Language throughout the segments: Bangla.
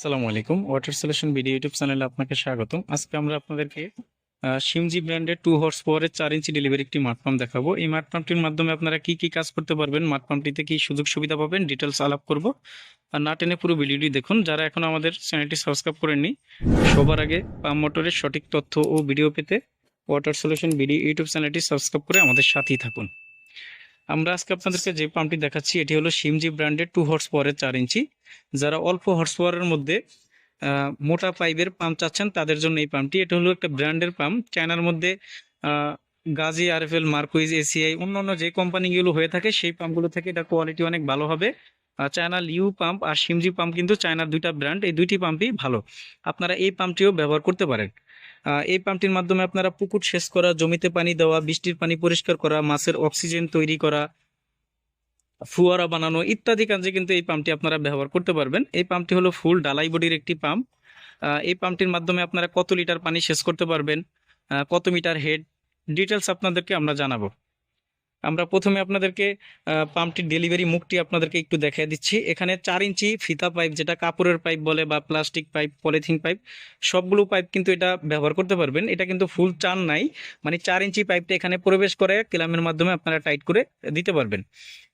আসসালামু আলাইকুম। ওয়াটার সলিউশন ভিডিও ইউটিউব চ্যানেলে আপনাকে স্বাগতম। আজকে আমরা আপনাদেরকে শিমজি ব্র্যান্ডের টু হর্স পাওয়ারের চার ইঞ্চি ডেলিভারি একটি মাঠ পাম্প দেখাবো। এই মাঠ পাম্পটির মাধ্যমে আপনারা কি কি কাজ করতে পারবেন মাঠ পাম্পটিতে কি সুযোগ সুবিধা পাবেন ডিটেলস আলাপ করব। আর না টেনে পুরো ভিডিওটি দেখুন। যারা এখন আমাদের চ্যানেলটি সাবস্ক্রাইব করেননি, সবার আগে পাম্প মোটরের সঠিক তথ্য ও ভিডিও পেতে ওয়াটার সলিউশন ভিডিও ইউটিউব চ্যানেলটি সাবস্ক্রাইব করে আমাদের সাথেই থাকুন। আমরা আজকে আপনাদেরকে যে পাম্পটি দেখাচ্ছি, এটি হলো শিমজি ব্র্যান্ডের টু হর্স পাওয়ারের চার ইঞ্চি। যারা অল্প হর্স পাওয়ারের মধ্যে মোটা পাইপের পাম্প চাচ্ছেন, তাদের জন্য এই পাম্পটি। এটা হলো একটা ব্র্যান্ডের পাম্প। চায়নার মধ্যে গাজী, আরএফএল, মার্কুইজ, এসিআই, অন্যান্য যে কোম্পানিগুলো হয়ে থাকে, সেই পাম্পগুলো থেকে এটা কোয়ালিটি অনেক ভালো হবে। চায়না লিউ পাম্প আর সিমজি পাম্প কিন্তু চায়নার দুইটা ব্র্যান্ড। এই দুইটি পাম্পই ভালো। আপনারা এই পাম্পটিও ব্যবহার করতে পারেন। এই পাম্পটির মাধ্যমে আপনারা পুকুর সেচ করা, জমিতে পানি দেওয়া, বৃষ্টির পানি পরিষ্কার করা, মাছের অক্সিজেন তৈরি করা, ফুয়ারা বানানো ইত্যাদি কাজে কিন্তু এই পাম্পটি আপনারা ব্যবহার করতে পারবেন। এই পাম্পটি হলো ফুল ডালাই বডির একটি পাম্প। এই পাম্পটির মাধ্যমে আপনারা কত লিটার পানি শেষ করতে পারবেন কত মিটার হেড ডিটেলস আপনাদেরকে আমরা জানাব। আমরা প্রথমে আপনাদেরকে পাম্পটির ডেলিভারি মুখটি আপনাদেরকে একটু দেখিয়ে দিচ্ছি। এখানে চার ইঞ্চি ফিতা পাইপ, যেটা কাপড়ের পাইপ বলে বা প্লাস্টিক পাইপ, পলিথিন পাইপ, সবগুলো পাইপ কিন্তু এটা ব্যবহার করতে পারবেন। এটা কিন্তু ফুল চান নাই মানে চার ইঞ্চি পাইপটা এখানে প্রবেশ করে ক্লামের মাধ্যমে আপনারা টাইট করে দিতে পারবেন।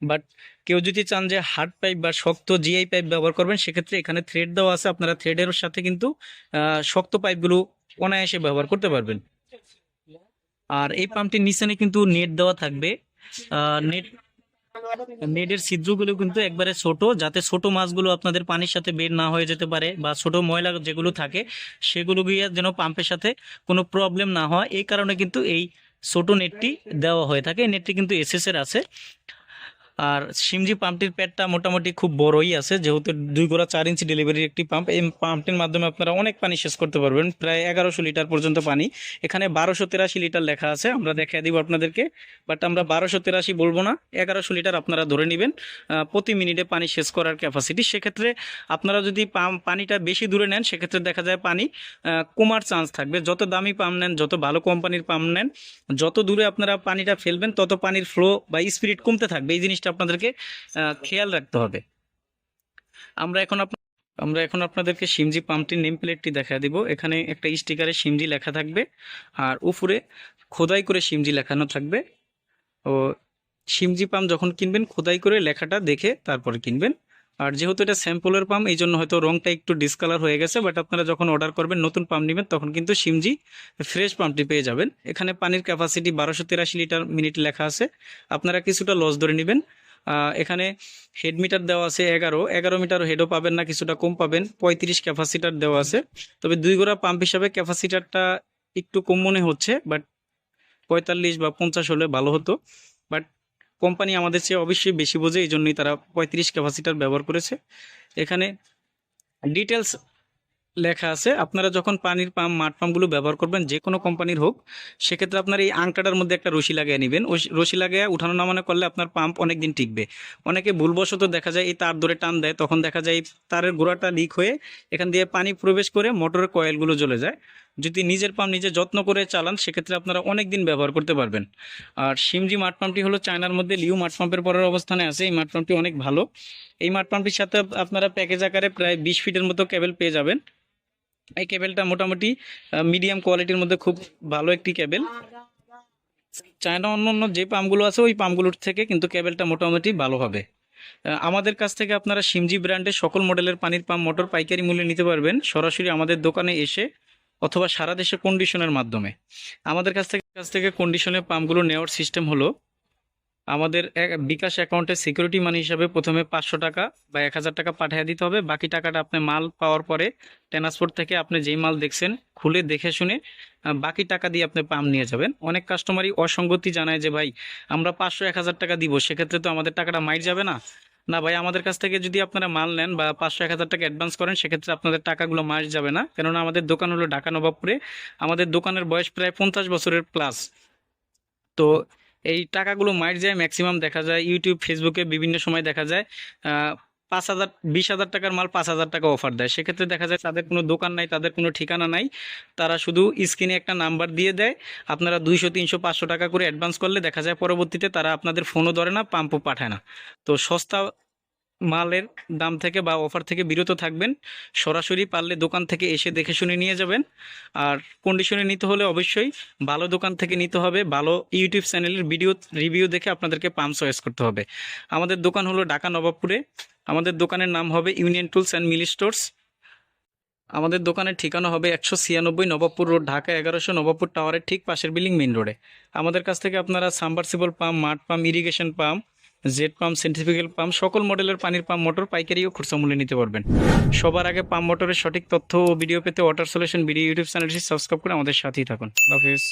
বাট কেউ যদি চান যে হার্ড পাইপ বা শক্ত জিআই পাইপ ব্যবহার করবেন, সেক্ষেত্রে এখানে থ্রেড দেওয়া আছে। আপনারা থ্রেডের সাথে কিন্তু শক্ত পাইপগুলো অনায়াসে ব্যবহার করতে পারবেন। আর এই পাম্পটির নিচেনে কিন্তু নেট দেওয়া থাকবে। নেট, নেটের ছিদ্রগুলো কিন্তু একবারে ছোট, যাতে ছোট মাছগুলো আপনাদের পানির সাথে বের না হয়ে যেতে পারে বা ছোট ময়লা যেগুলো থাকে, সেগুলো গিয়ে যেন পাম্পের সাথে কোনো প্রবলেম না হয়। এই কারণে কিন্তু এই ছোট নেটটি দেওয়া হয়ে থাকে। এই নেটটি কিন্তু এসএসের আছে। আর সিমজি পাম্পটির প্যাডটা মোটামুটি খুব বড়ই আছে, যেহেতু দুই গোড়া চার ইঞ্চি ডেলিভারির একটি পাম্প এই পাম্পটির মাধ্যমে আপনারা অনেক পানি শেষ করতে পারবেন, প্রায় এগারোশো লিটার পর্যন্ত পানি। এখানে বারোশো তেরাশি লিটার লেখা আছে, আমরা দেখিয়ে দিব আপনাদেরকে বাট আমরা বারোশো তেরাশি বলব না, এগারোশো লিটার আপনারা ধরে নেবেন প্রতি মিনিটে পানি শেষ করার ক্যাপাসিটি সেক্ষেত্রে আপনারা যদি পাম্প পানিটা বেশি দূরে নেন, সেক্ষেত্রে দেখা যায় পানি কমার চান্স থাকবে। যত দামি পাম্প নেন, যত ভালো কোম্পানির পাম্প নেন, যত দূরে আপনারা পানিটা ফেলবেন, তত পানির ফ্লো বা স্পিরিট কমতে থাকবে। এই জিনিসটা আপনাদেরকে খেয়াল রাখতে হবে। আমরা এখন আমরা এখন আপনাদেরকে সিমজি পাম্পটির নেম প্লেটটি দেখা দিব। এখানে একটা স্টিকারে সিমজি লেখা থাকবে আর উপরে খোদাই করে সিমজি লেখানো থাকবে। ও, সিমজি পাম্প যখন কিনবেন, খোদাই করে লেখাটা দেখে তারপরে কিনবেন। আর যেহেতু এটা স্যাম্পলের পাম্প এই জন্য হয়তো রংটা একটু ডিসকালার হয়ে গেছে বাট আপনারা যখন অর্ডার করবেন, নতুন পাম্প নেবেন, তখন কিন্তু সিমজি ফ্রেশ পাম্পটি পেয়ে যাবেন। এখানে পানির ক্যাপাসিটি বারোশো লিটার মিনিট লেখা আছে। আপনারা কিছুটা লস ধরে নেবেন। এখানে হেড মিটার দেওয়া আছে এগারো। এগারো মিটার হেডও পাবেন না, কিছুটা কম পাবেন। পঁয়ত্রিশ ক্যাপাসিটার দেওয়া আছে। তবে দুই গোড়া পাম্প হিসাবে ক্যাপাসিটারটা একটু কম মনে হচ্ছে বাট পঁয়তাল্লিশ বা পঞ্চাশ হলে ভালো হতো। বাট কোম্পানি আমাদের চেয়ে অবশ্যই বেশি বোঝে এই জন্যই তারা পঁয়ত্রিশ ক্যাপাসিটার ব্যবহার করেছে। এখানে ডিটেলস লেখা আছে, আপনারা যখন পানির পাম্প, মাঠ পাম্পগুলো ব্যবহার করবেন যে কোনো কোম্পানির হোক, সেক্ষেত্রে আপনার এই আংটাটার মধ্যে একটা রশি লাগিয়ে নেবেন। ওই রশি লাগিয়ে উঠানো নামানো করলে আপনার পাম্প অনেক দিন টিকবে। অনেকে ভুলবশত দেখা যায় এই তার ধরে টান দেয়, তখন দেখা যায় তারের গোড়াটা লিক হয়ে এখান দিয়ে পানি প্রবেশ করে মোটরের কয়েলগুলো জ্বলে যায়। যদি নিজের পাম্প নিজে যত্ন করে চালান, সেক্ষেত্রে আপনারা অনেক দিন ব্যবহার করতে পারবেন। আর সিমজি মাঠ পাম্পটি হলো চায়নার মধ্যে লিউ মাঠ পাম্পের পরের অবস্থানে আছে। এই মাঠ পাম্পটি অনেক ভালো। এই মাঠ পাম্পটির সাথে আপনারা প্যাকেজ আকারে প্রায় বিশ ফিটের মতো কেবল পেয়ে যাবেন। এই কেবেলটা মোটামুটি মিডিয়াম কোয়ালিটির মধ্যে খুব ভালো একটি কেবেল। চায়না অন্য অন্য যে পাম্পগুলো আছে, ওই পাম্পগুলোর থেকে কিন্তু কেবেলটা মোটামুটি ভালো হবে। আমাদের কাছ থেকে আপনারা সিমজি ব্র্যান্ডের সকল মডেলের পানির পাম্প, মোটর, পাইকারি মূল্যে নিতে পারবেন সরাসরি আমাদের দোকানে এসে অথবা সারা দেশে কন্ডিশনের মাধ্যমে। আমাদের কাছ থেকে কাছ থেকে কন্ডিশনের পাম্পগুলো নেওয়ার সিস্টেম হলো আমাদের বিকাশ অ্যাকাউন্টে সিকিউরিটি মানি হিসাবে প্রথমে পাঁচশো টাকা বা এক হাজার টাকা পাঠিয়ে দিতে হবে। বাকি টাকাটা আপনি মাল পাওয়ার পরে ট্রান্সপোর্ট থেকে আপনি যেই মাল দেখছেন, খুলে দেখে শুনে বাকি টাকা দিয়ে আপনি পাম নিয়ে যাবেন। অনেক কাস্টমারই অসঙ্গতি জানায় যে, ভাই, আমরা পাঁচশো এক হাজার টাকা দিব, সেক্ষেত্রে তো আমাদের টাকাটা মাইর যাবে না। না ভাই, আমাদের কাছ থেকে যদি আপনারা মাল নেন বা পাঁচশো এক হাজার টাকা অ্যাডভান্স করেন, সেক্ষেত্রে আপনাদের টাকাগুলো মাস যাবে না। কেননা আমাদের দোকান হলো ঢাকা নবাবপুরে। আমাদের দোকানের বয়স প্রায় পঞ্চাশ বছরের প্লাস। তো এই টাকাগুলো মাইট যায় ম্যাক্সিমাম দেখা যায় ইউটিউব ফেসবুকে বিভিন্ন সময় দেখা যায় পাঁচ হাজার, বিশ হাজার টাকার মাল পাঁচ হাজার টাকা অফার দেয়। সেক্ষেত্রে দেখা যায় তাদের কোনো দোকান নাই, তাদের কোনো ঠিকানা নাই। তারা শুধু স্ক্রিনে একটা নাম্বার দিয়ে দেয়। আপনারা দুইশো, তিনশো, পাঁচশো টাকা করে অ্যাডভান্স করলে দেখা যায় পরবর্তীতে তারা আপনাদের ফোনও ধরে না পাম্পও পাঠায় না। তো সস্তা মালের দাম থেকে বা অফার থেকে বিরত থাকবেন। সরাসরি পারলে দোকান থেকে এসে দেখে শুনে নিয়ে যাবেন। আর কন্ডিশনে নিতে হলে অবশ্যই ভালো দোকান থেকে নিতে হবে। ভালো ইউটিউব চ্যানেলের ভিডিও রিভিউ দেখে আপনাদেরকে পাম্প চয়েস করতে হবে। আমাদের দোকান হলো ঢাকা নবাবপুরে। আমাদের দোকানের নাম হবে ইউনিয়ন টুলস অ্যান্ড মিলি স্টোর্স আমাদের দোকানের ঠিকানা হবে একশো ছিয়ানব্বই নবাবপুর রোড, ঢাকা এগারোশো নবাবপুর টাওয়ারের ঠিক পাশের বিল্ডিং মেইন রোডে। আমাদের কাছ থেকে আপনারা সাবমার্সিবল পাম্প মাঠ pump irrigation pump jet pump centrifugal pump সকল মডেলের পানির পাম্প মোটর পাইকারি ও খুচরা মূল্যে নিতে পারবেন। সবার আগে পাম্প মোটরের সঠিক তথ্য ও ভিডিও পেতে ওয়াটার সলিউশন ভিডিও ইউটিউব চ্যানেলটি সাবস্ক্রাইব করে আমাদের সাথেই থাকুন। হাফিজ।